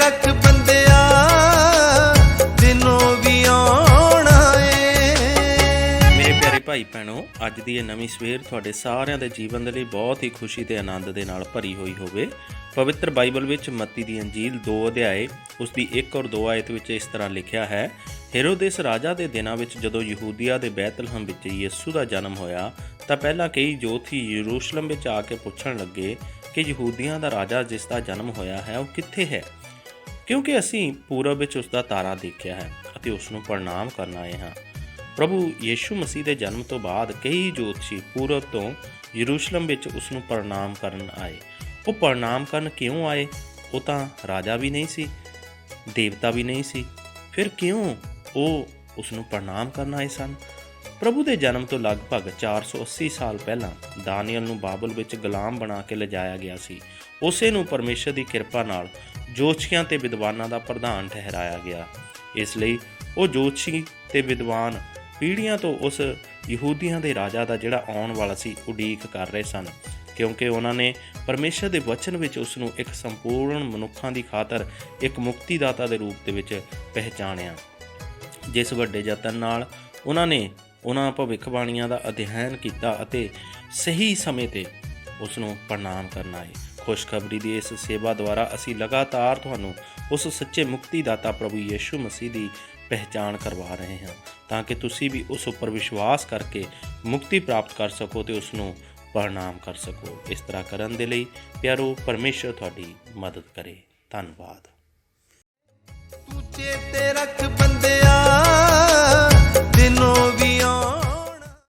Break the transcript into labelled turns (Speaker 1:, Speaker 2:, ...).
Speaker 1: ਤੇ ਰੱਖ ਬੰਦਿਆ, ਦਿਨੋਂ ਵੀ ਆਉਣਾ ਏ
Speaker 2: ਮੇਰੇ ਪਿਆਰੇ ਭਾਈ ਭੈਣੋ, ਅੱਜ ਦੀ ਇਹ ਨਵੀਂ ਸਵੇਰ ਤੁਹਾਡੇ ਸਾਰਿਆਂ ਦੇ ਜੀਵਨ ਦੇ ਲਈ ਬਹੁਤ ਹੀ ਖੁਸ਼ੀ ਤੇ ਆਨੰਦ ਦੇ ਨਾਲ ਭਰੀ ਹੋਈ ਹੋਵੇ। ਪਵਿੱਤਰ ਬਾਈਬਲ ਵਿੱਚ ਮੱਤੀ ਦੀ ਅੰਜੀਲ 2 ਅਧਿਆਏ, ਉਸ ਦੀ 1 ਔਰ 2 ਆਇਤ ਵਿੱਚ ਇਸ ਤਰ੍ਹਾਂ ਲਿਖਿਆ ਹੈ, ਹੈਰੋਦੇਸ ਰਾਜਾ ਦੇ ਦਿਨਾਂ ਵਿੱਚ ਜਦੋਂ ਯਹੂਦੀਆ ਦੇ ਬੈਤਲਹਮ ਵਿੱਚ ਯਿਸੂ ਦਾ ਜਨਮ ਹੋਇਆ, ਤਾਂ ਪਹਿਲਾਂ ਕਈ ਜੋਥੀ ਯਰੂਸ਼ਲਮ ਵਿੱਚ ਆ ਕੇ ਪੁੱਛਣ ਲੱਗੇ ਕਿ ਯਹੂਦੀਆਂ ਦਾ ਰਾਜਾ ਜਿਸ ਦਾ ਜਨਮ ਹੋਇਆ ਹੈ, ਉਹ ਕਿੱਥੇ ਹੈ? ਕਿਉਂਕਿ ਅਸੀਂ ਪੂਰਬ ਵਿੱਚ ਉਸ ਦਾ ਤਾਰਾ ਦੇਖਿਆ ਹੈ ਅਤੇ ਉਸ ਨੂੰ ਪ੍ਰਣਾਮ ਕਰਨ ਆਏ ਹਾਂ। ਪ੍ਰਭੂ ਯੀਸ਼ੂ ਮਸੀਹ ਦੇ ਜਨਮ ਤੋਂ ਬਾਅਦ ਕਈ ਜੋਤਸ਼ੀ ਪੂਰਬ ਤੋਂ ਯਰੂਸ਼ਲਮ ਵਿੱਚ ਉਸ ਨੂੰ ਪ੍ਰਣਾਮ ਕਰਨ ਆਏ। ਉਹ ਪ੍ਰਣਾਮ ਕਰਨ ਕਿਉਂ ਆਏ? ਉਹ ਤਾਂ ਰਾਜਾ ਵੀ ਨਹੀਂ ਸੀ, ਦੇਵਤਾ ਵੀ ਨਹੀਂ ਸੀ। ਫਿਰ ਕਿਉਂ ਉਹ ਉਸ ਨੂੰ ਪ੍ਰਣਾਮ ਕਰਨ ਆਏ ਸਨ? ਪ੍ਰਭੂ ਦੇ ਜਨਮ ਤੋਂ ਲਗਭਗ 480 ਸਾਲ ਪਹਿਲਾਂ ਦਾਨੀਅਲ ਨੂੰ ਬਾਬਲ ਵਿੱਚ ਗੁਲਾਮ ਬਣਾ ਕੇ ਲਿਜਾਇਆ ਗਿਆ ਸੀ। ਉਸੇ ਨੂੰ ਪਰਮੇਸ਼ਰ ਦੀ ਕਿਰਪਾ ਨਾਲ ਜੋਤਸ਼ੀਆਂ ਤੇ ਵਿਦਵਾਨਾਂ ਦਾ ਪ੍ਰਧਾਨ ਠਹਿਰਾਇਆ ਗਿਆ। ਇਸ ਲਈ ਉਹ ਜੋਤਸ਼ੀ ਤੇ ਵਿਦਵਾਨ ਪੀੜ੍ਹੀਆਂ ਤੋਂ ਉਸ ਯਹੂਦੀਆਂ ਦੇ ਰਾਜਾ ਦਾ ਜਿਹੜਾ ਆਉਣ ਵਾਲਾ ਸੀ, ਉਡੀਕ ਕਰ ਰਹੇ ਸਨ। ਕਿਉਂਕਿ ਉਹਨਾਂ ਨੇ ਪਰਮੇਸ਼ਰ ਦੇ ਵਚਨ ਵਿੱਚ ਉਸ ਨੂੰ ਇੱਕ ਸੰਪੂਰਨ ਮਨੁੱਖਾਂ ਦੀ ਖਾਤਰ ਇੱਕ ਮੁਕਤੀਦਾਤਾ ਦੇ ਰੂਪ ਦੇ ਵਿੱਚ ਪਹਿਚਾਣਿਆ। ਜਿਸ ਵੱਡੇ ਯਤਨ ਨਾਲ ਉਹਨਾਂ ਨੇ ਉਹਨਾਂ ਭਵਿੱਖਬਾਣੀਆਂ ਦਾ ਅਧਿਐਨ ਕੀਤਾ ਅਤੇ ਸਹੀ ਸਮੇਂ ਤੇ ਉਸ ਨੂੰ ਪ੍ਰਣਾਮ ਕਰਨਾ ਹੈ ਖੁਸ਼ਖਬਰੀ ਦੀ ਇਸ ਸੇਵਾ ਦੁਆਰਾ ਅਸੀਂ ਲਗਾਤਾਰ ਤੁਹਾਨੂੰ ਉਸ ਸੱਚੇ ਮੁਕਤੀਦਾਤਾ ਪ੍ਰਭੂ ਯੀਸ਼ੂ ਮਸੀਹ ਦੀ ਪਹਿਚਾਣ ਕਰਵਾ ਰਹੇ ਹਾਂ ਤਾਂ ਕਿ ਤੁਸੀਂ ਵੀ ਉਸ ਉੱਪਰ ਵਿਸ਼ਵਾਸ ਕਰਕੇ ਮੁਕਤੀ ਪ੍ਰਾਪਤ ਕਰ ਸਕੋ ਤੇ ਉਸ ਨੂੰ ਪ੍ਰਣਾਮ ਕਰ ਸਕੋ। ਇਸ ਤਰ੍ਹਾਂ ਕਰਨ ਦੇ ਲਈ ਪਿਆਰੋ, ਪਰਮੇਸ਼ਰ ਤੁਹਾਡੀ ਮਦਦ ਕਰੇ। ਧੰਨਵਾਦ।
Speaker 1: ਤੂੰ ਚੇਤੇ ਰੱਖ